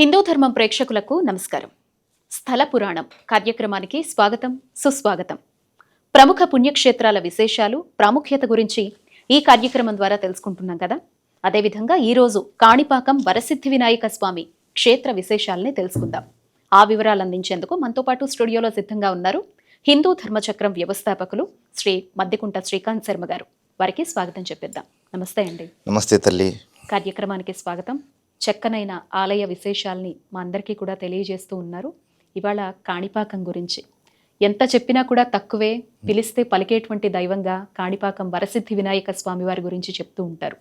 హిందూ ధర్మం ప్రేక్షకులకు నమస్కారం. స్థల పురాణం కార్యక్రమానికి స్వాగతం సుస్వాగతం. ప్రముఖ పుణ్యక్షేత్రాల విశేషాలు ప్రాముఖ్యత గురించి ఈ కార్యక్రమం ద్వారా తెలుసుకుంటున్నాం కదా? అదేవిధంగా ఈరోజు కాణిపాకం వరసిద్ధి వినాయక స్వామి క్షేత్ర విశేషాలని తెలుసుకుందాం. ఆ వివరాలు అందించేందుకు మనతో పాటు స్టూడియోలో సిద్ధంగా ఉన్నారు హిందూ ధర్మచక్రం వ్యవస్థాపకులు శ్రీ మద్దికుంట శ్రీకాంత్ శర్మ గారు. వారికి స్వాగతం చెప్పిద్దాం. నమస్తే అండి. నమస్తే తల్లి. కార్యక్రమానికి స్వాగతం. చక్కనైన ఆలయ విశేషాల్ని మా అందరికీ కూడా తెలియజేస్తూ ఉన్నారు. ఇవాళ కాణిపాకం గురించి. ఎంత చెప్పినా కూడా తక్కువే పిలిస్తే పలికేటువంటి దైవంగా కాణిపాకం వరసిద్ధి వినాయక స్వామి వారి గురించి చెప్తూ ఉంటారు.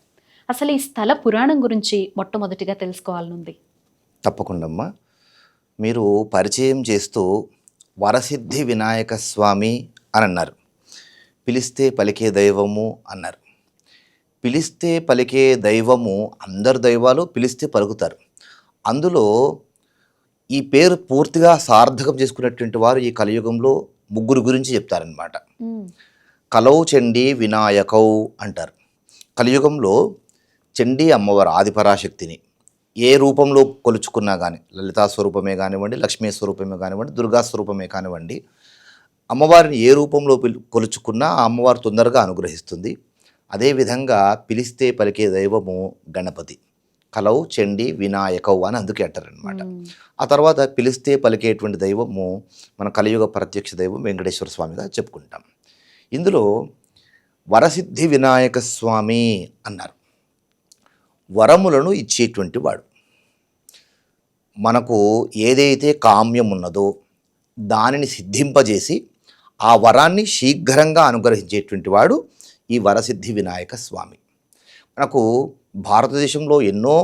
అసలు ఈ స్థల పురాణం గురించి మొట్టమొదటిగా తెలుసుకోవాలనుంది. తప్పకుండా మీరు పరిచయం చేస్తూ వరసిద్ధి వినాయక స్వామి అని అన్నారు పిలిస్తే పలికే దైవము అన్నారు. పిలిస్తే పలికే దైవము అందరు దైవాలు పిలిస్తే పలుకుతారు. అందులో ఈ పేరు పూర్తిగా సార్థకం చేసుకున్నటువంటి వారు ఈ కలియుగంలో ముగ్గురు గురించి చెప్తారనమాట కలౌ చండీ వినాయకౌ అంటారు. కలియుగంలో చండీ అమ్మవారు ఆదిపరాశక్తిని ఏ రూపంలో కొలుచుకున్నా కానీ లలితా స్వరూపమే కానివ్వండి లక్ష్మీ స్వరూపమే కానివ్వండి దుర్గా స్వరూపమే కానివ్వండి అమ్మవారిని ఏ రూపంలో పిలు కొలుచుకున్నా ఆ అమ్మవారు తొందరగా అనుగ్రహిస్తుంది. అదేవిధంగా పిలిస్తే పలికే దైవము గణపతి. కలౌ చండి వినాయకౌ అని అందుకే అంటారనమాట ఆ తర్వాత పిలిస్తే పలికేటువంటి దైవము మన కలియుగ ప్రత్యక్ష దైవం వెంకటేశ్వర స్వామిగా చెప్పుకుంటాం. ఇందులో వరసిద్ధి వినాయక స్వామి అన్నారు. వరములను ఇచ్చేటువంటి వాడు. మనకు ఏదైతే కామ్యం ఉన్నదో దానిని సిద్ధింపజేసి ఆ వరాన్ని శీఘ్రంగా అనుగ్రహించేటువంటి వాడు ఈ వరసిద్ధి వినాయక స్వామి. మనకు భారతదేశంలో ఎన్నో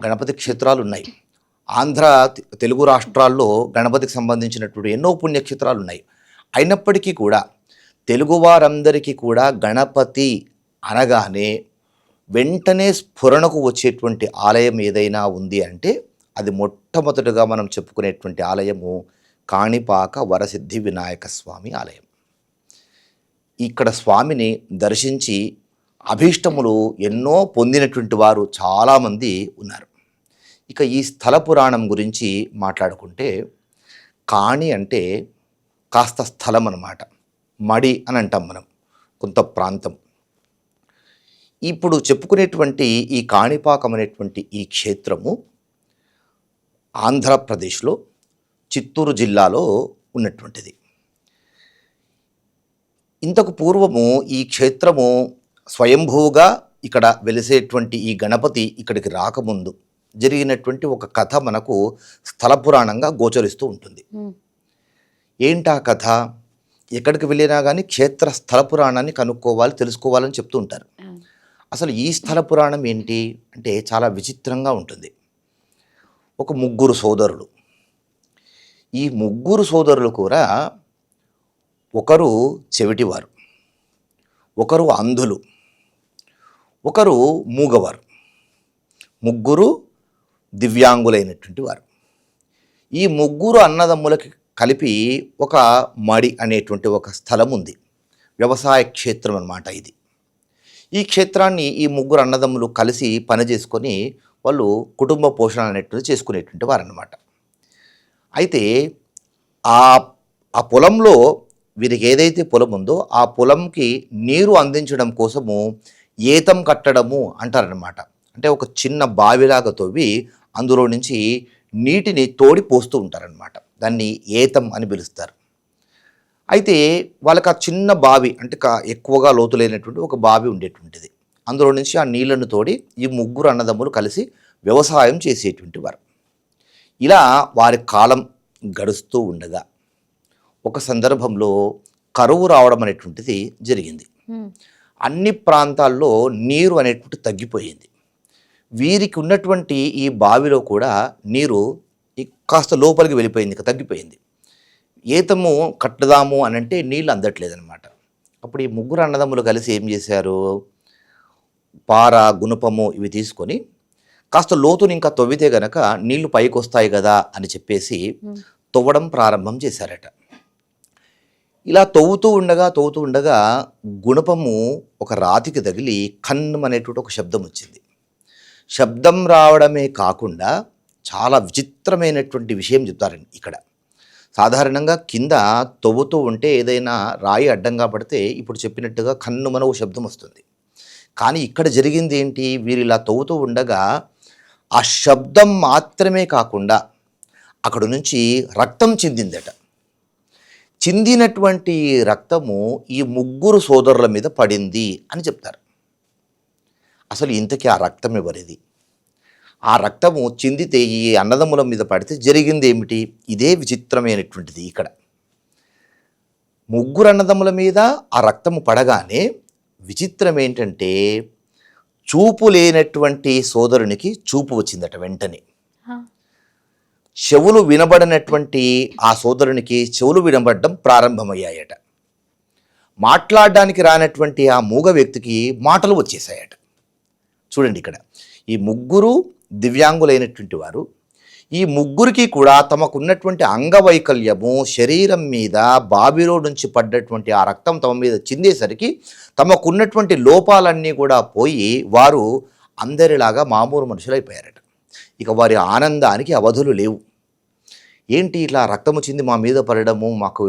గణపతి క్షేత్రాలు ఉన్నాయి ఆంధ్ర తెలుగు రాష్ట్రాల్లో గణపతికి సంబంధించినటువంటి ఎన్నో పుణ్యక్షేత్రాలు ఉన్నాయి అయినప్పటికీ కూడా తెలుగువారందరికీ కూడా గణపతి అనగానే వెంటనే స్ఫురణకు వచ్చేటువంటి ఆలయం ఏదైనా ఉంది అంటే అది మొట్టమొదటిగా మనం చెప్పుకునేటువంటి ఆలయము కాణిపాక వరసిద్ధి వినాయక స్వామి ఆలయం. ఇక్కడ స్వామిని దర్శించి అభీష్టములు ఎన్నో పొందినటువంటి వారు చాలామంది ఉన్నారు. ఇక ఈ స్థల పురాణం గురించి మాట్లాడుకుంటే కాణి అంటే కాస్త స్థలం అన్నమాట. మడి అని అంటాం మనం కొంత ప్రాంతం. ఇప్పుడు చెప్పుకునేటువంటి ఈ కాణిపాకం అనేటువంటి ఈ క్షేత్రము ఆంధ్రప్రదేశ్లో చిత్తూరు జిల్లాలో ఉన్నటువంటిది. ఇంతకు పూర్వము ఈ క్షేత్రము స్వయంభూగా ఇక్కడ వెలిసేటువంటి ఈ గణపతి ఇక్కడికి రాకముందు జరిగినటువంటి ఒక కథ మనకు స్థల పురాణంగా గోచరిస్తూ ఉంటుంది. ఏంటా కథ? ఎక్కడికి వెళ్ళినా కానీ క్షేత్ర స్థల పురాణాన్ని కనుక్కోవాలి తెలుసుకోవాలని చెప్తూ ఉంటారు. అసలు ఈ స్థల పురాణం ఏంటి? అంటే చాలా విచిత్రంగా ఉంటుంది. ఒక ముగ్గురు సోదరులు. ఈ ముగ్గురు సోదరులు కూడా ఒకరు చెవిటివారు ఒకరు అంధులు ఒకరు మూగవారు ముగ్గురు దివ్యాంగులైనటువంటి వారు. ఈ ముగ్గురు అన్నదమ్ములకి కలిపి ఒక మడి అనేటువంటి ఒక స్థలం ఉంది వ్యవసాయ క్షేత్రం అన్నమాట ఇది. ఈ క్షేత్రాన్ని ఈ ముగ్గురు అన్నదమ్ములు కలిసి పని చేసుకొని వాళ్ళు కుటుంబ పోషణ అనేటువంటి చేసుకునేటువంటి వారన్నమాట. అయితే ఆ ఆ పొలంలో వీరికి ఏదైతే పొలం ఉందో ఆ పొలంకి నీరు అందించడం కోసము ఏతం కట్టడము అంటారనమాట అంటే ఒక చిన్న బావిలాగా తవ్వి అందులో నుంచి నీటిని తోడి పోస్తూ ఉంటారనమాట దాన్ని ఏతం అని పిలుస్తారు. అయితే వాళ్ళకి ఆ చిన్న బావి అంటే ఎక్కువగా లోతు లేనటువంటి ఒక బావి ఉండేటువంటిది. అందులో నుంచి ఆ నీళ్ళను తోడి ఈ ముగ్గురు అన్నదమ్ములు కలిసి వ్యవసాయం చేసేటువంటి వారు. ఇలా వారి కాలం గడుస్తూ ఉండగా ఒక సందర్భంలో కరువు రావడం అనేటువంటిది జరిగింది. అన్ని ప్రాంతాల్లో నీరు అనేటువంటి తగ్గిపోయింది. వీరికి ఉన్నటువంటి ఈ బావిలో కూడా నీరు కాస్త లోపలికి వెళ్ళిపోయింది తగ్గిపోయింది. ఈతము కట్టుదాము అని అంటే నీళ్ళు అందట్లేదన్నమాట. అప్పుడు ఈ ముగ్గురు అన్నదమ్ములు కలిసి ఏం చేశారు? పార గుణపము ఇవి తీసుకొని కాస్త లోతుని ఇంకా తవ్వితే గనక నీళ్ళు పైకి వస్తాయి కదా అని చెప్పేసి తవ్వడం ప్రారంభం చేశారట. ఇలా తవ్వుతూ ఉండగా తవ్వుతూ ఉండగా గుణపము ఒక రాతికి తగిలి ఖన్నం అనేటువంటి ఒక శబ్దం వచ్చింది. శబ్దం రావడమే కాకుండా చాలా విచిత్రమైనటువంటి విషయం చెప్తారండి ఇక్కడ. సాధారణంగా కింద తవ్వుతూ ఉంటే ఏదైనా రాయి అడ్డంగా పడితే ఇప్పుడు చెప్పినట్టుగా కన్నుమన ఓ శబ్దం వస్తుంది. కానీ ఇక్కడ జరిగింది ఏంటి? వీరు ఇలా తవ్వుతూ ఉండగా ఆ శబ్దం మాత్రమే కాకుండా అక్కడ నుంచి రక్తం చెందిందట. చిందినటువంటి రక్తము ఈ ముగ్గురు సోదరుల మీద పడింది అని చెప్తారు. అసలు ఇంతకీ ఆ రక్తం ఎవరిది? ఆ రక్తము చిందితే ఈ అన్నదమ్ముల మీద పడితే జరిగింది ఏమిటి? ఇదే విచిత్రమైనటువంటిది ఇక్కడ. ముగ్గురు అన్నదమ్ముల మీద ఆ రక్తము పడగానే విచిత్రం ఏంటంటే చూపు లేనటువంటి సోదరునికి చూపు వచ్చిందట వెంటనే. చెవులు వినబడినటువంటి ఆ సోదరునికి చెవులు వినబడడం ప్రారంభమయ్యాయట. మాట్లాడడానికి రానటువంటి ఆ మూగ వ్యక్తికి మాటలు వచ్చేసాయట. చూడండి ఇక్కడ. ఈ ముగ్గురు దివ్యాంగులైనటువంటి వారు ఈ ముగ్గురికి కూడా తమకున్నటువంటి అంగవైకల్యము శరీరం మీద బావిలో నుంచి పడ్డటువంటి ఆ రక్తం తమ మీద చిందేసరికి తమకున్నటువంటి లోపాలన్నీ కూడా పోయి వారు అందరిలాగా మామూలు మనుషులైపోయారట. ఇక వారి ఆనందానికి అవధులు లేవు. ఏంటి ఇట్లా రక్తము చింది మా మీద పడడము మాకు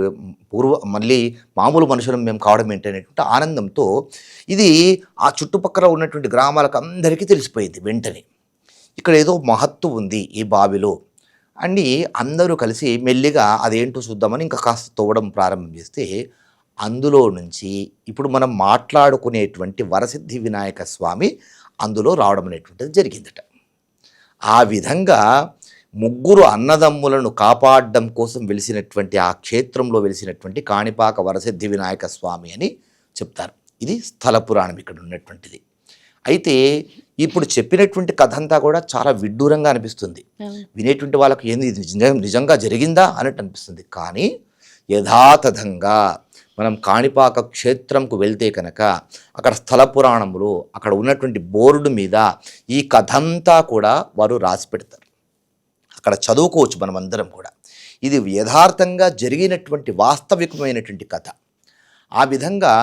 పూర్వ మళ్ళీ మామూలు మనుషులు మేము కావడం ఏంటి అనేటువంటి ఆనందంతో ఇది ఆ చుట్టుపక్కల ఉన్నటువంటి గ్రామాలకు అందరికీ తెలిసిపోయింది వెంటనే. ఇక్కడ ఏదో మహత్తు ఉంది ఈ బావిలో. అండి అందరూ కలిసి మెల్లిగా అదేంటో చూద్దామని ఇంకా కాస్త తోవడం ప్రారంభం చేస్తే అందులో నుంచి ఇప్పుడు మనం మాట్లాడుకునేటువంటి వరసిద్ధి వినాయక స్వామి అందులో రావడం అనేటువంటిది జరిగిందట. ఆ విధంగా ముగ్గురు అన్నదమ్ములను కాపాడడం కోసం వెలిసినటువంటి ఆ క్షేత్రంలో వెలిసినటువంటి కాణిపాక వరసిద్ధి వినాయక స్వామి అని చెప్తారు. ఇది స్థల పురాణం ఇక్కడ ఉన్నటువంటిది. అయితే ఇప్పుడు చెప్పినటువంటి కథ అంతా కూడా చాలా విడ్డూరంగా అనిపిస్తుంది. వినేటువంటి వాళ్ళకి ఏంది నిజంగా జరిగిందా అన్నట్టు అనిపిస్తుంది. కానీ యథాతథంగా మనం కాణిపాక క్షేత్రంకు వెళ్తే కనుక అక్కడ స్థల పురాణములు అక్కడ ఉన్నటువంటి బోర్డు మీద ఈ కథంతా కూడా వారు రాసి పెడతారు. అక్కడ చదువుకోవచ్చు మనమందరం కూడా. ఇది యథార్థంగా జరిగినటువంటి వాస్తవికమైనటువంటి కథ. ఆ విధంగా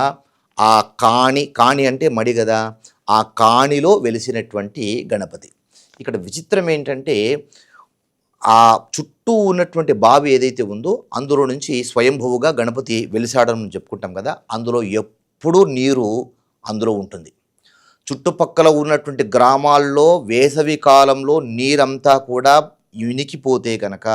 ఆ కాణి కాణి అంటే మడి కదా? ఆ కాణిలో వెలిసినటువంటి గణపతి. ఇక్కడ విచిత్రం ఏంటంటే ఆ చుట్టూ ఉన్నటువంటి బావి ఏదైతే ఉందో అందులో నుంచి స్వయంభువుగా గణపతి వెలిసాడని చెప్పుకుంటాం కదా అందులో ఎప్పుడూ నీరు అందులో ఉంటుంది. చుట్టుపక్కల ఉన్నటువంటి గ్రామాల్లో వేసవి కాలంలో నీరంతా కూడా ఇనికిపోతే కనుక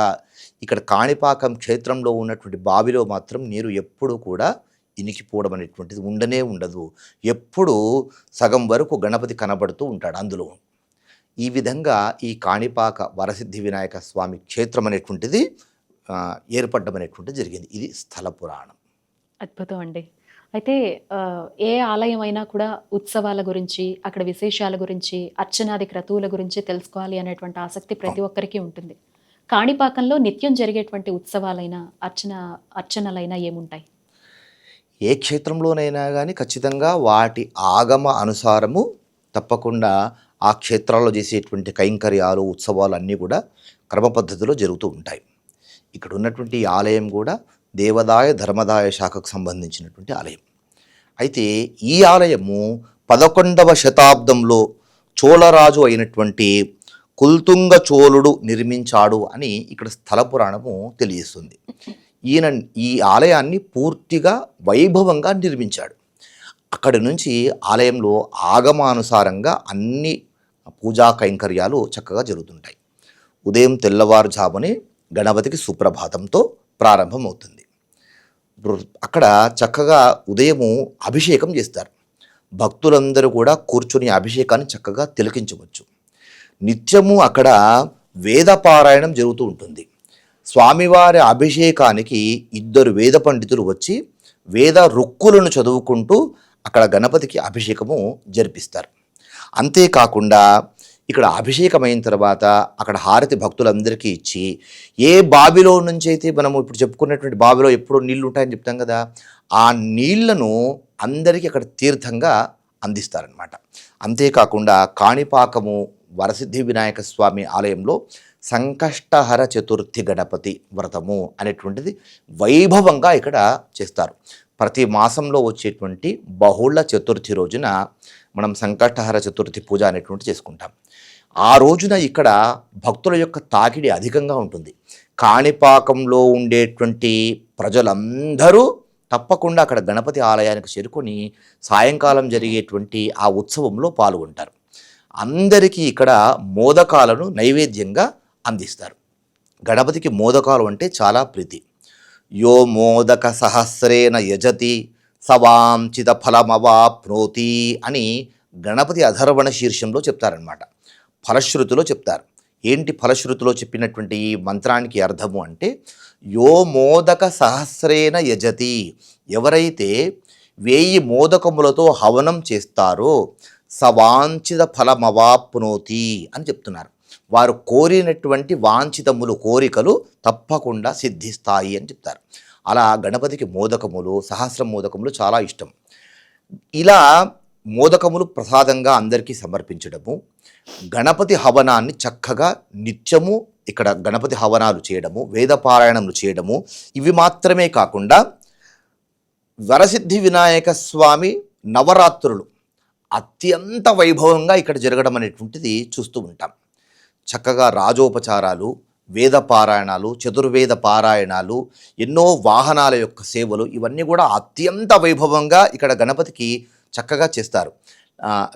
ఇక్కడ కాణిపాకం క్షేత్రంలో ఉన్నటువంటి బావిలో మాత్రం నీరు ఎప్పుడూ కూడా ఇనికిపోవడం అనేటువంటిది ఉండనే ఉండదు. ఎప్పుడు సగం వరకు గణపతి కనబడుతూ ఉంటాడు అందులో. ఈ విధంగా ఈ కాణిపాక వరసిద్ధి వినాయక స్వామి క్షేత్రం అనేటువంటిది ఏర్పడడం అనేటువంటిది జరిగింది. ఇది స్థల పురాణం. అద్భుతం అండి. అయితే ఏ ఆలయం అయినా కూడా ఉత్సవాల గురించి అక్కడ విశేషాల గురించి అర్చనాది క్రతువుల గురించి తెలుసుకోవాలి అనేటువంటి ఆసక్తి ప్రతి ఒక్కరికి ఉంటుంది. కాణిపాకంలో నిత్యం జరిగేటువంటి ఉత్సవాలైనా అర్చన అర్చనలైనా ఏముంటాయి? ఏ క్షేత్రంలోనైనా కానీ ఖచ్చితంగా వాటి ఆగమ అనుసారము తప్పకుండా ఆ క్షేత్రాల్లో చేసేటువంటి కైంకర్యాలు ఉత్సవాలు అన్నీ కూడా క్రమ పద్ధతిలో జరుగుతూ ఉంటాయి. ఇక్కడ ఉన్నటువంటి ఆలయం కూడా దేవదాయ ధర్మదాయ శాఖకు సంబంధించినటువంటి ఆలయం. అయితే ఈ ఆలయము పదకొండవ శతాబ్దంలో చోళరాజు అయినటువంటి కుల్తుంగ చోళుడు నిర్మించాడు అని ఇక్కడ స్థల పురాణము తెలియజేస్తుంది. ఈయన ఈ ఆలయాన్ని పూర్తిగా వైభవంగా నిర్మించాడు. అక్కడి నుంచి ఆలయంలో ఆగమానుసారంగా అన్ని పూజా కైంకర్యాలు చక్కగా జరుగుతుంటాయి. ఉదయం తెల్లవారుజామునే గణపతికి సుప్రభాతంతో ప్రారంభమవుతుంది. అక్కడ చక్కగా ఉదయము అభిషేకం చేస్తారు. భక్తులందరూ కూడా కూర్చుని అభిషేకాన్ని చక్కగా తిలకించవచ్చు. నిత్యము అక్కడ వేదపారాయణం జరుగుతూ ఉంటుంది. స్వామివారి అభిషేకానికి ఇద్దరు వేద పండితులు వచ్చి వేద రుక్కులను చదువుకుంటూ అక్కడ గణపతికి అభిషేకము జరిపిస్తారు. అంతేకాకుండా ఇక్కడ అభిషేకమైన తర్వాత అక్కడ హారతి భక్తులందరికీ ఇచ్చి ఏ బావిలో నుంచి అయితే మనము ఇప్పుడు చెప్పుకున్నటువంటి బావిలో ఎప్పుడో నీళ్ళు ఉంటాయని చెప్తాం కదా ఆ నీళ్ళను అందరికీ అక్కడ తీర్థంగా అందిస్తారనమాట అంతేకాకుండా కాణిపాకము వరసిద్ధి వినాయక స్వామి ఆలయంలో సంకష్టహర చతుర్థి గణపతి వ్రతము అనేటువంటిది వైభవంగా ఇక్కడ చేస్తారు. ప్రతి మాసంలో వచ్చేటువంటి బహుళ చతుర్థి రోజున మనం సంకష్టహర చతుర్థి పూజ అనేటువంటి చేసుకుంటాం. ఆ రోజున ఇక్కడ భక్తుల యొక్క తాకిడి అధికంగా ఉంటుంది. కాణిపాకంలో ఉండేటువంటి ప్రజలందరూ తప్పకుండా అక్కడ గణపతి ఆలయానికి చేరుకొని సాయంకాలం జరిగేటువంటి ఆ ఉత్సవంలో పాల్గొంటారు. అందరికీ ఇక్కడ మోదకాలను నైవేద్యంగా అందిస్తారు. గణపతికి మోదకాలు అంటే చాలా ప్రీతి. యో మోదక సహస్రేన యజతి సవాంచిత ఫలమవాప్నోతి అని గణపతి అధర్వణ శీర్షంలో చెప్తారనమాట ఫలశ్రుతిలో చెప్తారు. ఏంటి ఫలశ్రుతిలో చెప్పినటువంటి ఈ మంత్రానికి అర్థము అంటే యో మోదక సహస్రేన యజతి ఎవరైతే వేయి మోదకములతో హవనం చేస్తారో సవాంఛిత ఫలమవాప్నోతి అని చెప్తున్నారు. వారు కోరినటువంటి వాంఛితములు కోరికలు తప్పకుండా సిద్ధిస్తాయి అని చెప్తారు. అలా గణపతికి మోదకములు సహస్ర మోదకములు చాలా ఇష్టం. ఇలా మోదకములు ప్రసాదంగా అందరికీ సమర్పించడము గణపతి హవనాన్ని చక్కగా నిత్యము ఇక్కడ గణపతి హవనాలు చేయడము వేదపారాయణములు చేయడము ఇవి మాత్రమే కాకుండా వరసిద్ధి వినాయక స్వామి నవరాత్రులు అత్యంత వైభవంగా ఇక్కడ జరగడం అనేటువంటిది చూస్తూ ఉంటాం. చక్కగా రాజోపచారాలు వేద పారాయణాలు చతుర్వేద పారాయణాలు ఎన్నో వాహనాల యొక్క సేవలు ఇవన్నీ కూడా అత్యంత వైభవంగా ఇక్కడ గణపతికి చక్కగా చేస్తారు.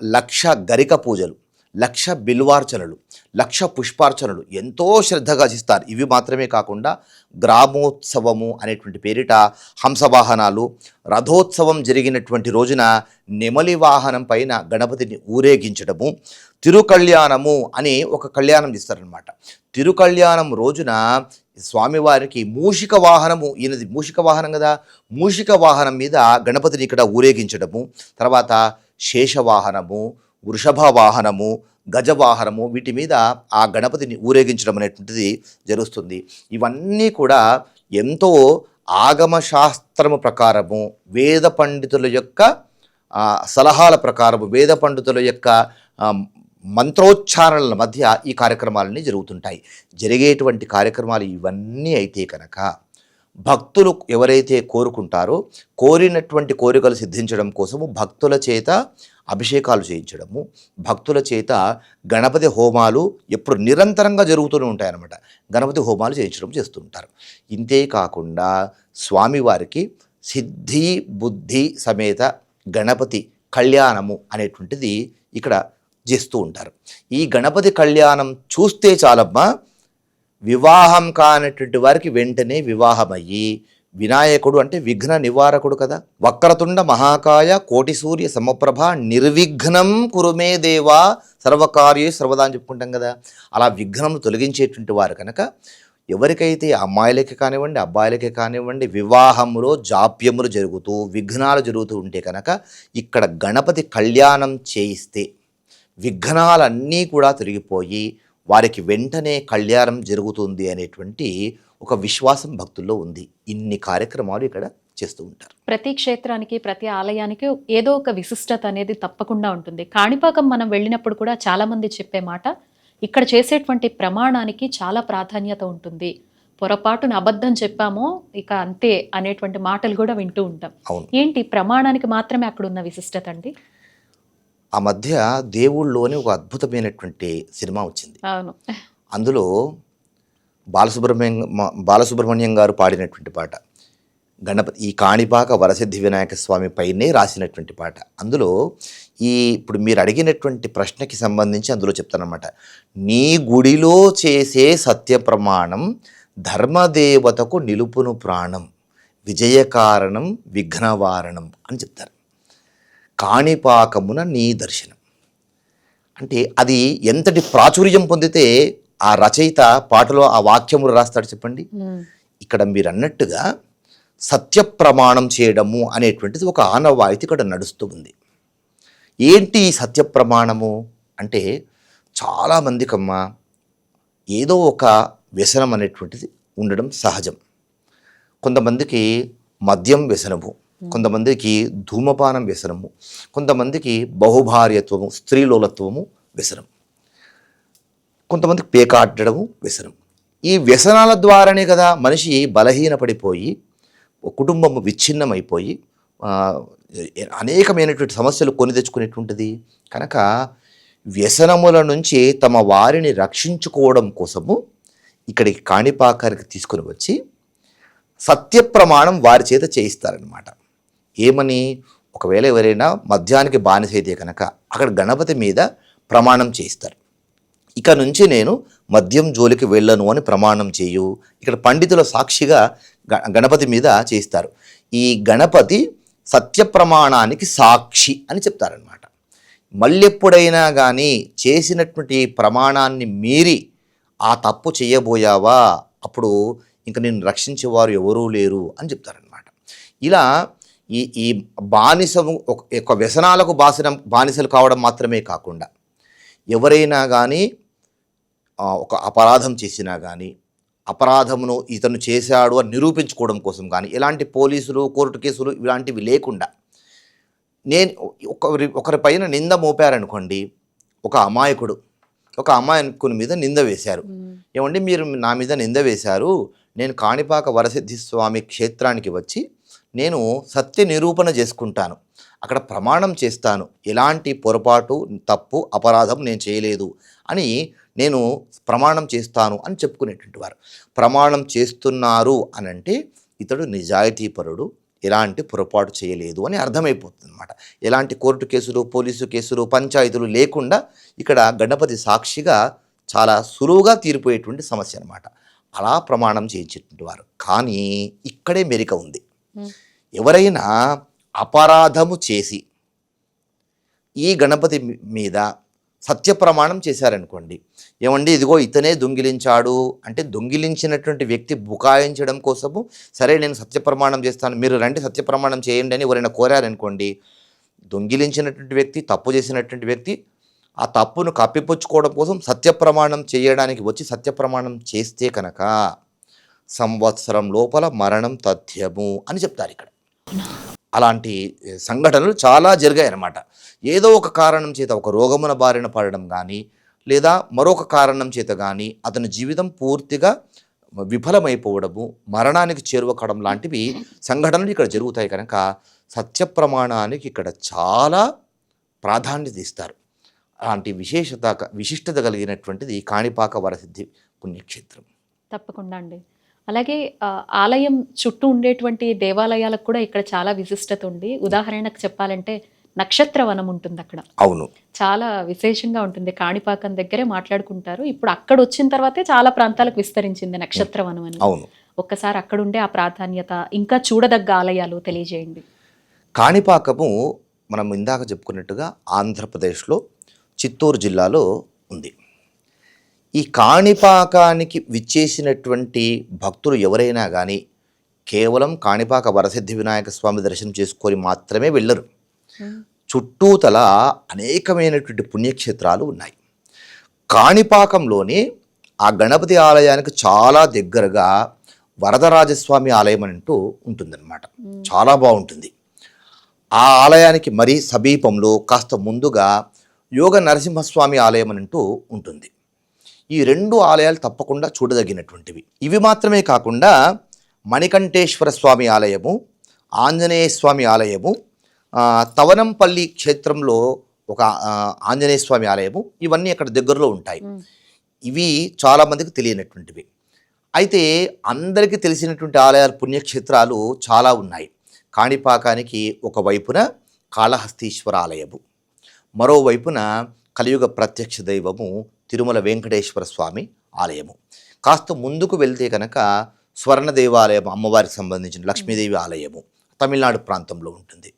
లక్ష గరిక పూజలు లక్ష బిల్వార్చనలు లక్ష పుష్పార్చనలు ఎంతో శ్రద్ధగా చేస్తారు. ఇవి మాత్రమే కాకుండా గ్రామోత్సవము అనేటువంటి పేరిట హంసవాహనాలు రథోత్సవం జరిగినటువంటి రోజున నెమలి వాహనం పైన గణపతిని ఊరేగించడము తిరుకళ్యాణము అని ఒక కళ్యాణం చేస్తారనమాట తిరుకళ్యాణం రోజున స్వామివారికి మూషిక వాహనము ఈయనది మూషిక వాహనం కదా మూషిక వాహనం మీద గణపతిని ఇక్కడ ఊరేగించడము తర్వాత శేషవాహనము వృషభ వాహనము గజవాహనము వీటి మీద ఆ గణపతిని ఊరేగించడం అనేటువంటిది జరుగుతుంది. ఇవన్నీ కూడా ఎంతో ఆగమ శాస్త్రము ప్రకారము వేద పండితుల యొక్క సలహాల ప్రకారము వేద పండితుల యొక్క మంత్రోచ్చారణల మధ్య ఈ కార్యక్రమాలన్నీ జరుగుతుంటాయి. జరిగేటువంటి కార్యక్రమాలు ఇవన్నీ అయితే కనుక భక్తులు ఎవరైతే కోరుకుంటారో కోరినటువంటి కోరికలు సిద్ధించడం కోసము భక్తుల చేత అభిషేకాలు చేయించడము భక్తుల చేత గణపతి హోమాలు ఎప్పుడు నిరంతరంగా జరుగుతూనే ఉంటాయన్నమాట. గణపతి హోమాలు చేయించడం చేస్తుంటారు. ఇంతే కాకుండా స్వామివారికి సిద్ధి బుద్ధి సమేత గణపతి కళ్యాణము అనేటువంటిది ఇక్కడ చేస్తూ ఉంటారు. ఈ గణపతి కళ్యాణం చూస్తే చాలమ్మా వివాహం కానటువంటి వారికి వెంటనే వివాహమయ్యి వినాయకుడు అంటే విఘ్న నివారకుడు కదా. వక్రతుండ మహాకాయ కోటి సూర్య సమప్రభ నిర్విఘ్నం కురుమే దేవా సర్వకార్యే సర్వదా అని చెప్పుకుంటాం కదా. అలా విఘ్నం తొలగించేటువంటి వారు కనుక ఎవరికైతే అమ్మాయిలకి కానివ్వండి అబ్బాయిలకి కానివ్వండి వివాహంలో జాప్యములు జరుగుతూ విఘ్నాలు జరుగుతూ ఉంటే కనుక ఇక్కడ గణపతి కళ్యాణం చేయిస్తే విఘ్నాలన్నీ కూడా తొలగిపోయి వారికి వెంటనే కళ్యాణం జరుగుతుంది అనేటువంటి ఒక విశ్వాసం భక్తుల్లో ఉంది. ఇన్ని కార్యక్రమాలు ఇక్కడ చేస్తూ ఉంటారు. ప్రతి క్షేత్రానికి ప్రతి ఆలయానికి ఏదో ఒక విశిష్టత అనేది తప్పకుండా ఉంటుంది. కాణిపాకం మనం వెళ్ళినప్పుడు కూడా చాలా మంది చెప్పే మాట ఇక్కడ చేసేటువంటి ప్రమాణానికి చాలా ప్రాధాన్యత ఉంటుంది. పొరపాటున అబద్ధం చెప్పామో ఇక అంతే అనేటువంటి మాటలు కూడా వింటూ ఉంటాం. ఏంటి? ప్రమాణానికి మాత్రమే అక్కడ ఉన్న విశిష్టత అండి? ఆ మధ్య దేవుళ్ళలోని ఒక అద్భుతమైనటువంటి సినిమా వచ్చింది. అవును. అందులో బాలసుబ్రహ్మణ్యం బాలసుబ్రహ్మణ్యం గారు పాడినటువంటి పాట గణపతి ఈ కాణిపాక వరసిద్ధి వినాయక స్వామి పైనే రాసినటువంటి పాట. అందులో ఈ ఇప్పుడు మీరు అడిగినటువంటి ప్రశ్నకి సంబంధించి అందులో చెప్తానమాట నీ గుడిలో చేసే సత్య ప్రమాణం ధర్మదేవతకు నిలుపును ప్రాణం విజయకారణం విఘ్నవారణం అని చెప్తారు. కాణిపాకమున నీ దర్శనం. అంటే అది ఎంతటి ప్రాచుర్యం పొందితే ఆ రచయిత పాటలో ఆ వాక్యములు రాస్తాడు చెప్పండి? ఇక్కడ మీరు అన్నట్టుగా సత్య ప్రమాణం చేయడము అనేటువంటిది ఒక ఆనవాయితీ ఇక్కడ నడుస్తూ ఉంది. ఏంటి సత్య ప్రమాణము అంటే చాలామందికమ్మా ఏదో ఒక వ్యసనం అనేటువంటిది ఉండడం సహజం. కొంతమందికి మద్యం వ్యసనము కొంతమందికి ధూమపానం వ్యసనము కొంతమందికి బహుభార్యత్వము స్త్రీలోలత్వము వ్యసనం కొంతమందికి పేకాట్టడము వ్యసనం. ఈ వ్యసనాల ద్వారానే కదా మనిషి బలహీనపడిపోయి కుటుంబం విచ్ఛిన్నమైపోయి అనేకమైనటువంటి సమస్యలు కొని తెచ్చుకునేటువంటిది. కనుక వ్యసనముల నుంచి తమ వారిని రక్షించుకోవడం కోసము ఇక్కడికి కాణిపాకానికి తీసుకొని వచ్చి సత్య ప్రమాణం వారి చేత చేయిస్తారనమాట ఏమని? ఒకవేళ ఎవరైనా మద్యానికి బానిస అయితే కనుక అక్కడ గణపతి మీద ప్రమాణం చేయిస్తారు. ఇక నుంచి నేను మద్యం జోలికి వెళ్ళను అని ప్రమాణం చేయు. ఇక్కడ పండితుల సాక్షిగా గ- గణపతి మీద చేయిస్తారు. ఈ గణపతి సత్య ప్రమాణానికి సాక్షి అని చెప్తారనమాట మళ్ళెప్పుడైనా కానీ చేసినటువంటి ప్రమాణాన్ని మీరి ఆ తప్పు చేయబోయావా? అప్పుడు ఇంక నేను రక్షించేవారు ఎవరూ లేరు అని చెప్తారనమాట ఇలా ఈ ఈ బానిసము ఒక ఒక వ్యసనాలకు బాసిన బానిసలు కావడం మాత్రమే కాకుండా ఎవరైనా కానీ ఒక అపరాధం చేసినా కానీ అపరాధమును ఇతను చేశాడు అని నిరూపించుకోవడం కోసం కానీ ఎలాంటి పోలీసులు కోర్టు కేసులు ఇలాంటివి లేకుండా నేను ఒకరి ఒకరిపైన నింద మోపారనుకోండి ఒక అమాయకుడు ఒక అమాయకుని మీద నింద వేశారు. ఏమండి మీరు నా మీద నింద వేశారు నేను కాణిపాక వరసిద్ధి స్వామి క్షేత్రానికి వచ్చి నేను సత్య నిరూపణ చేసుకుంటాను. అక్కడ ప్రమాణం చేస్తాను. ఎలాంటి పొరపాటు తప్పు అపరాధం నేను చేయలేదు అని నేను ప్రమాణం చేస్తాను అని చెప్పుకునేటువంటి వారు. ప్రమాణం చేస్తున్నారు అని అంటే ఇతడు నిజాయితీపరుడు ఎలాంటి పొరపాటు చేయలేదు అని అర్థమైపోతుంది అనమాట ఎలాంటి కోర్టు కేసులు పోలీసు కేసులు పంచాయతీలు లేకుండా ఇక్కడ గణపతి సాక్షిగా చాలా సులువుగా తీరిపోయేటువంటి సమస్య అనమాట అలా ప్రమాణం చేయించేటువంటి వారు. కానీ ఇక్కడే మెరిక ఉంది. ఎవరైనా అపరాధము చేసి ఈ గణపతి మీద సత్య ప్రమాణం చేశారనుకోండి. ఏమండి ఇదిగో ఇతనే దొంగిలించాడు అంటే దొంగిలించినటువంటి వ్యక్తి బుకాయించడం కోసము సరే నేను సత్య ప్రమాణం చేస్తాను మీరు రండి సత్య ప్రమాణం చేయండి అని ఎవరైనా కోరారనుకోండి దొంగిలించినటువంటి వ్యక్తి తప్పు చేసినటువంటి వ్యక్తి ఆ తప్పును కప్పిపుచ్చుకోవడం కోసం సత్య ప్రమాణం చేయడానికి వచ్చి సత్య ప్రమాణం చేస్తే కనుక సంవత్సరం లోపల మరణం తథ్యము అని చెప్తారు ఇక్కడ. అలాంటి సంఘటనలు చాలా జరిగాయి అన్నమాట ఏదో ఒక కారణం చేత ఒక రోగమున బారిన పడడం కానీ లేదా మరొక కారణం చేత కానీ అతని జీవితం పూర్తిగా విఫలమైపోవడము మరణానికి చేరువకడం లాంటివి సంఘటనలు ఇక్కడ జరుగుతాయి కనుక సత్య ప్రమాణానికి ఇక్కడ చాలా ప్రాధాన్యత ఇస్తారు. అలాంటి విశేషత విశిష్టత కలిగినటువంటిది కాణిపాక వరసిద్ధి పుణ్యక్షేత్రం. తప్పకుండా అండి. అలాగే ఆలయం చుట్టూ ఉండేటువంటి దేవాలయాలకు కూడా ఇక్కడ చాలా విశిష్టత ఉంది. ఉదాహరణకు చెప్పాలంటే నక్షత్ర వనం ఉంటుంది అక్కడ. అవును. చాలా విశేషంగా ఉంటుంది. కాణిపాకం దగ్గరే మాట్లాడుకుంటారు. ఇప్పుడు అక్కడ వచ్చిన తర్వాతే చాలా ప్రాంతాలకు విస్తరించింది నక్షత్ర వనం అని. అవును. ఒక్కసారి అక్కడ ఉండే ఆ ప్రాధాన్యత ఇంకా చూడదగ్గ ఆలయాలు తెలియజేయండి. కాణిపాకము మనం ఇందాక చెప్పుకున్నట్టుగా ఆంధ్రప్రదేశ్లో చిత్తూరు జిల్లాలో ఉంది. ఈ కాణిపాకానికి విచ్చేసినటువంటి భక్తులు ఎవరైనా కానీ కేవలం కాణిపాక వరసిద్ధి వినాయక స్వామి దర్శనం చేసుకొని మాత్రమే వెళ్ళరు. చుట్టూతల అనేకమైనటువంటి పుణ్యక్షేత్రాలు ఉన్నాయి. కాణిపాకంలోని ఆ గణపతి ఆలయానికి చాలా దగ్గరగా వరదరాజస్వామి ఆలయం అంటూ ఉంటుందన్నమాట. చాలా బాగుంటుంది. ఆ ఆలయానికి మరీ సమీపంలో కాస్త ముందుగా యోగ నరసింహస్వామి ఆలయం అంటూ ఉంటుంది. ఈ రెండు ఆలయాలు తప్పకుండా చూడదగినటువంటివి. ఇవి మాత్రమే కాకుండా మణికంఠేశ్వర స్వామి ఆలయము ఆంజనేయ స్వామి ఆలయము తవనంపల్లి క్షేత్రంలో ఒక ఆంజనేయ స్వామి ఆలయము ఇవన్నీ అక్కడ దగ్గరలో ఉంటాయి. ఇవి చాలామందికి తెలియనటువంటివి. అయితే అందరికీ తెలిసినటువంటి ఆలయాలు పుణ్యక్షేత్రాలు చాలా ఉన్నాయి. కాణిపాకానికి ఒక వైపున కాళహస్తీశ్వర ఆలయము మరోవైపున కలియుగ ప్రత్యక్ష దైవము తిరుమల వెంకటేశ్వర స్వామి ఆలయము. కాస్త ముందుకు వెళ్తే కనుక స్వర్ణ దేవాలయం అమ్మవారికి సంబంధించిన లక్ష్మీదేవి ఆలయము తమిళనాడు ప్రాంతంలో ఉంటుంది.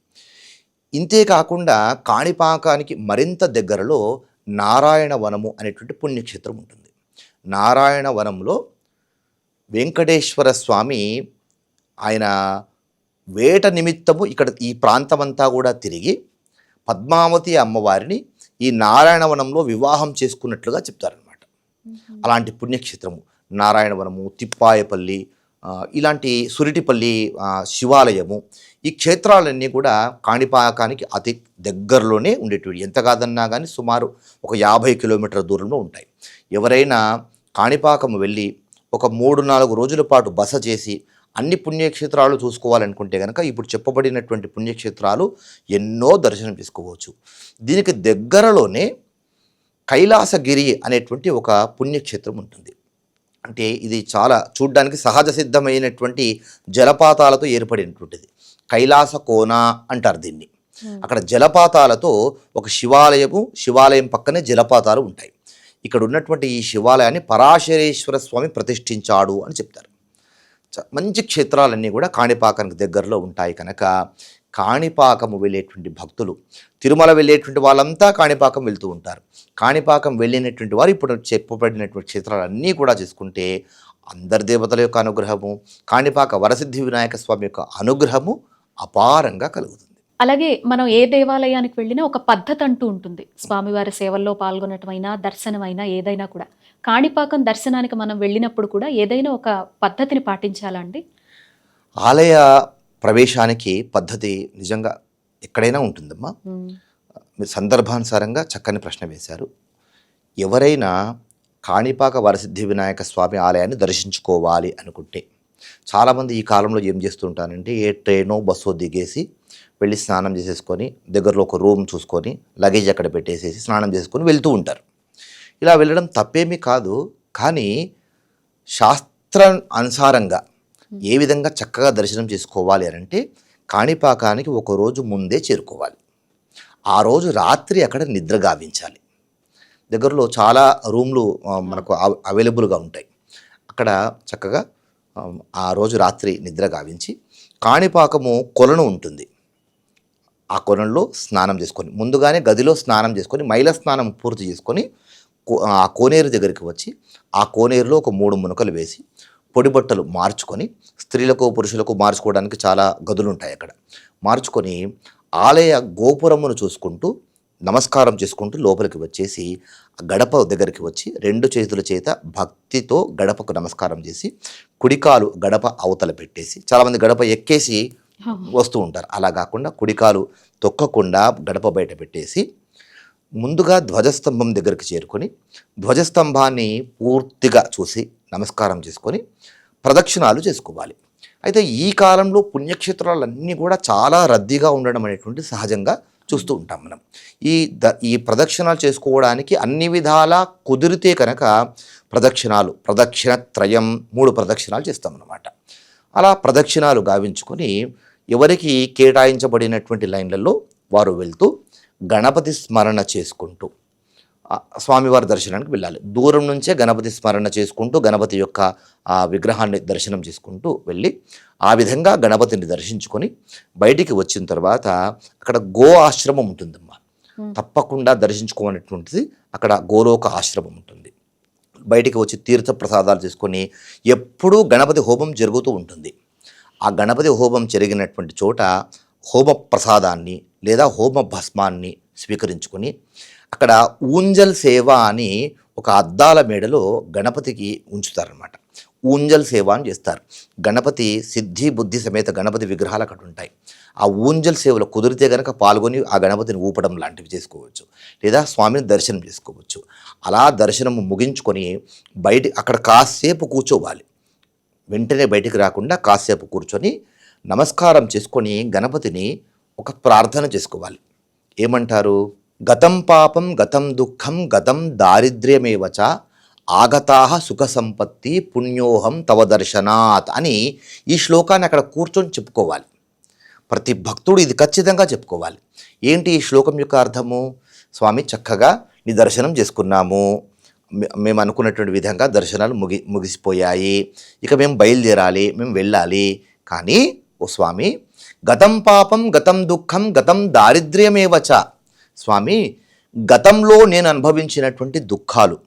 ఇంతే కాకుండా కాణిపాకానికి మరింత దగ్గరలో నారాయణ వనము అనేటువంటి పుణ్యక్షేత్రం ఉంటుంది. నారాయణ వనంలో వెంకటేశ్వర స్వామి ఆయన వేట నిమిత్తము ఇక్కడ ఈ ప్రాంతమంతా కూడా తిరిగి పద్మావతి అమ్మవారిని ఈ నారాయణవనంలో వివాహం చేసుకున్నట్లుగా చెప్తారనమాట అలాంటి పుణ్యక్షేత్రము నారాయణవనము తిప్పాయపల్లి ఇలాంటి సురిటిపల్లి శివాలయము ఈ క్షేత్రాలన్నీ కూడా కాణిపాకానికి అతి దగ్గరలోనే ఉండేటివి. ఎంత కాదన్నా కానీ సుమారు ఒక యాభై కిలోమీటర్ల దూరంలో ఉంటాయి. ఎవరైనా కాణిపాకం వెళ్ళి ఒక మూడు నాలుగు రోజుల పాటు బస చేసి అన్ని పుణ్యక్షేత్రాలు చూసుకోవాలనుకుంటే కనుక ఇప్పుడు చెప్పబడినటువంటి పుణ్యక్షేత్రాలు ఎన్నో దర్శనం చేసుకోవచ్చు. దీనికి దగ్గరలోనే కైలాసగిరి అనేటువంటి ఒక పుణ్యక్షేత్రం ఉంటుంది. అంటే ఇది చాలా చూడ్డానికి సహజ సిద్ధమైనటువంటి జలపాతాలతో ఏర్పడినటువంటిది. కైలాస కోన అంటారు దీన్ని. అక్కడ జలపాతాలతో ఒక శివాలయము శివాలయం పక్కనే జలపాతాలు ఉంటాయి. ఇక్కడ ఉన్నటువంటి ఈ శివాలయాన్ని పరాశరేశ్వర స్వామి ప్రతిష్ఠించాడు అని చెప్తారు. మంచి క్షేత్రాలన్నీ కూడా కాణిపాకానికి దగ్గరలో ఉంటాయి కనుక కాణిపాకము వెళ్ళేటువంటి భక్తులు తిరుమల వెళ్ళేటువంటి వాళ్ళంతా కాణిపాకం వెళ్తూ ఉంటారు. కాణిపాకం వెళ్ళినటువంటి వారు ఇప్పుడు చెప్పబడినటువంటి క్షేత్రాలన్నీ కూడా చేసుకుంటే అందరి దేవతల యొక్క అనుగ్రహము కాణిపాక వరసిద్ధి వినాయక స్వామి యొక్క అనుగ్రహము అపారంగా కలుగుతుంది. అలాగే మనం ఏ దేవాలయానికి వెళ్ళినా ఒక పద్ధతి అంటూ ఉంటుంది. స్వామివారి సేవల్లో పాల్గొనటమైనా దర్శనమైనా ఏదైనా కూడా. కాణిపాకం దర్శనానికి మనం వెళ్ళినప్పుడు కూడా ఏదైనా ఒక పద్ధతిని పాటించాలండి ఆలయ ప్రవేశానికి పద్ధతి నిజంగా ఎక్కడైనా ఉంటుందమ్మా. సందర్భానుసారంగా చక్కని ప్రశ్న వేశారు. ఎవరైనా కాణిపాక వరసిద్ధి వినాయక స్వామి ఆలయాన్ని దర్శించుకోవాలి అనుకుంటే చాలామంది ఈ కాలంలో ఏం చేస్తుంటారంటే ఏ ట్రైనో బస్సో దిగేసి వెళ్ళి స్నానం చేసేసుకొని దగ్గరలో ఒక రూమ్ చూసుకొని లగేజ్ అక్కడ పెట్టేసేసి స్నానం చేసుకొని వెళ్తూ ఉంటారు. ఇలా వెళ్ళడం తప్పేమీ కాదు కానీ శాస్త్ర అనుసారంగా ఏ విధంగా చక్కగా దర్శనం చేసుకోవాలి అని అంటే కాణిపాకానికి ఒక రోజు ముందే చేరుకోవాలి. ఆ రోజు రాత్రి అక్కడ నిద్ర గావించాలి. దగ్గరలో చాలా రూమ్లు మనకు అవైలబుల్గా ఉంటాయి. అక్కడ చక్కగా ఆ రోజు రాత్రి నిద్ర గావించి కాణిపాకము కొలను ఉంటుంది. ఆ కోణంలో స్నానం చేసుకొని ముందుగానే గదిలో స్నానం చేసుకొని మైల స్నానం పూర్తి చేసుకొని కో- ఆ కోనేరు దగ్గరికి వచ్చి ఆ కోనేరులో ఒక మూడు మునకలు వేసి పొడి బట్టలు మార్చుకొని స్త్రీలకు పురుషులకు మార్చుకోవడానికి చాలా గదులు ఉంటాయి అక్కడ. మార్చుకొని ఆలయ గోపురమును చూసుకుంటూ నమస్కారం చేసుకుంటూ లోపలికి వచ్చేసి ఆ గడప దగ్గరికి వచ్చి రెండు చేతుల చేత భక్తితో గడపకు నమస్కారం చేసి కుడికాలు గడప అవతల పెట్టేసి చాలామంది గడప ఎక్కేసి వస్తూ ఉంటారు. అలా కాకుండా కుడికాలు తొక్కకుండా గడప బయట పెట్టేసి ముందుగా ధ్వజస్తంభం దగ్గరికి చేరుకొని ధ్వజస్తంభాన్ని పూర్తిగా చూసి నమస్కారం చేసుకొని ప్రదక్షిణాలు చేసుకోవాలి. అయితే ఈ కాలంలో పుణ్యక్షేత్రాలన్నీ కూడా చాలా రద్దీగా ఉండడం అనేటువంటి సహజంగా చూస్తూ ఉంటాం మనం. ఈ ద ఈ ప్రదక్షిణాలు చేసుకోవడానికి అన్ని విధాలా కుదిరితే కనుక ప్రదక్షిణాలు ప్రదక్షిణ త్రయం మూడు ప్రదక్షిణాలు చేస్తామన్నమాట. అలా ప్రదక్షిణాలు గావించుకొని ఎవరికి కేటాయించబడినటువంటి లైన్లలో వారు వెళ్తూ గణపతి స్మరణ చేసుకుంటూ స్వామివారి దర్శనానికి వెళ్ళాలి. దూరం నుంచే గణపతి స్మరణ చేసుకుంటూ గణపతి యొక్క ఆ విగ్రహాన్ని దర్శనం చేసుకుంటూ వెళ్ళి ఆ విధంగా గణపతిని దర్శించుకొని బయటికి వచ్చిన తర్వాత అక్కడ గో ఆశ్రమం ఉంటుందమ్మా. తప్పకుండా దర్శించుకోనటువంటిది అక్కడ గోలోక ఆశ్రమం ఉంటుంది. బయటికి వచ్చి తీర్థ ప్రసాదాలు తీసుకొని ఎప్పుడూ గణపతి హోమం జరుగుతూ ఉంటుంది. ఆ గణపతి హోమం జరిగినటువంటి చోట హోమ ప్రసాదాన్ని లేదా హోమ భస్మాన్ని స్వీకరించుకొని అక్కడ ఊంజల్ సేవ అని ఒక అద్దాల మేడలో గణపతికి ఉంచుతారనమాట ఊంజల్ సేవ అని చేస్తారు. గణపతి సిద్ధి బుద్ధి సమేత గణపతి విగ్రహాలు అక్కడ ఉంటాయి. ఆ ఊంజల్ సేవలో కుదిరితే కనుక పాల్గొని ఆ గణపతిని ఊపడం లాంటివి చేసుకోవచ్చు. లేదా స్వామిని దర్శనం చేసుకోవచ్చు. అలా దర్శనం ముగించుకొని బయట అక్కడ కాసేపు కూర్చోవాలి. వెంటనే బయటికి రాకుండా కాసేపు కూర్చొని నమస్కారం చేసుకొని గణపతిని ఒక ప్రార్థన చేసుకోవాలి. ఏమంటారు? గతం పాపం గతం దుఃఖం గతం దారిద్ర్యమేవచ? ఆగతా సుఖ సంపత్తి పుణ్యోహం తవ దర్శనాత్ అని ఈ శ్లోకాన్ని అక్కడ కూర్చొని చెప్పుకోవాలి. ప్రతి భక్తుడు ఇది ఖచ్చితంగా చెప్పుకోవాలి. ఏంటి ఈ శ్లోకం యొక్క అర్థము? స్వామి చక్కగా నీ దర్శనం చేసుకున్నాము. మేము అనుకున్నటువంటి విధంగా దర్శనాలు ముగి ముగిసిపోయాయి. ఇక మేము బయలుదేరాలి మేము వెళ్ళాలి. కానీ ఓ స్వామి గతం పాపం గతం దుఃఖం గతం దారిద్ర్యమేవచ స్వామి గతంలో నేను అనుభవించినటువంటి దుఃఖాలు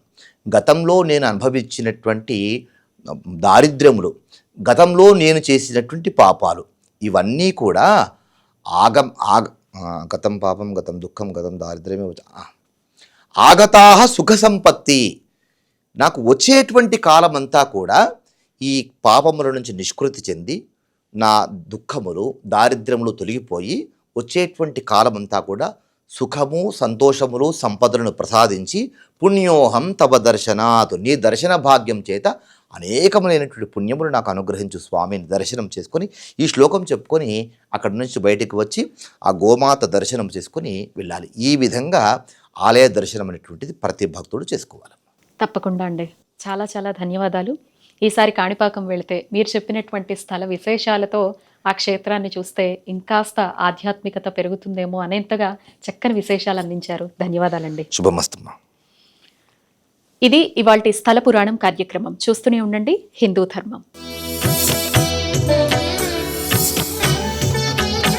గతంలో నేను అనుభవించినటువంటి దారిద్ర్యములు గతంలో నేను చేసినటువంటి పాపాలు ఇవన్నీ కూడా ఆగం ఆగ గతం పాపం గతం దుఃఖం గతం దారిద్ర్యమే ఆగతాహ సుఖ సంపత్తి. నాకు వచ్చేటువంటి కాలమంతా కూడా ఈ పాపముల నుంచి నిష్కృతి చెంది నా దుఃఖములు దారిద్ర్యములు తొలగిపోయి వచ్చేటువంటి కాలమంతా కూడా సుఖము సంతోషములు సంపదలను ప్రసాదించి పుణ్యోహం తవ దర్శనాత్. నీ దర్శన భాగ్యం చేత అనేకములైనటువంటి పుణ్యములు నాకు అనుగ్రహించు స్వామిని దర్శనం చేసుకొని ఈ శ్లోకం చెప్పుకొని అక్కడి నుంచి బయటికి వచ్చి ఆ గోమాత దర్శనం చేసుకొని వెళ్ళాలి. ఈ విధంగా ఆలయ దర్శనం అనేటువంటిది ప్రతి భక్తుడు చేసుకోవాలి. తప్పకుండా అండి. చాలా చాలా ధన్యవాదాలు. ఈసారి కాణిపాకం వెళితే మీరు చెప్పినటువంటి స్థల విశేషాలతో ఆ క్షేత్రాన్ని చూస్తే ఇంకాస్త ఆధ్యాత్మికత పెరుగుతుందేమో అనేంతగా చక్కని విశేషాలు అందించారు. ధన్యవాదాలండి. శుభమస్తమ్మ. ఇది ఇవాల్టి స్థల పురాణం కార్యక్రమం. చూస్తూనే ఉండండి. హిందూ ధర్మం.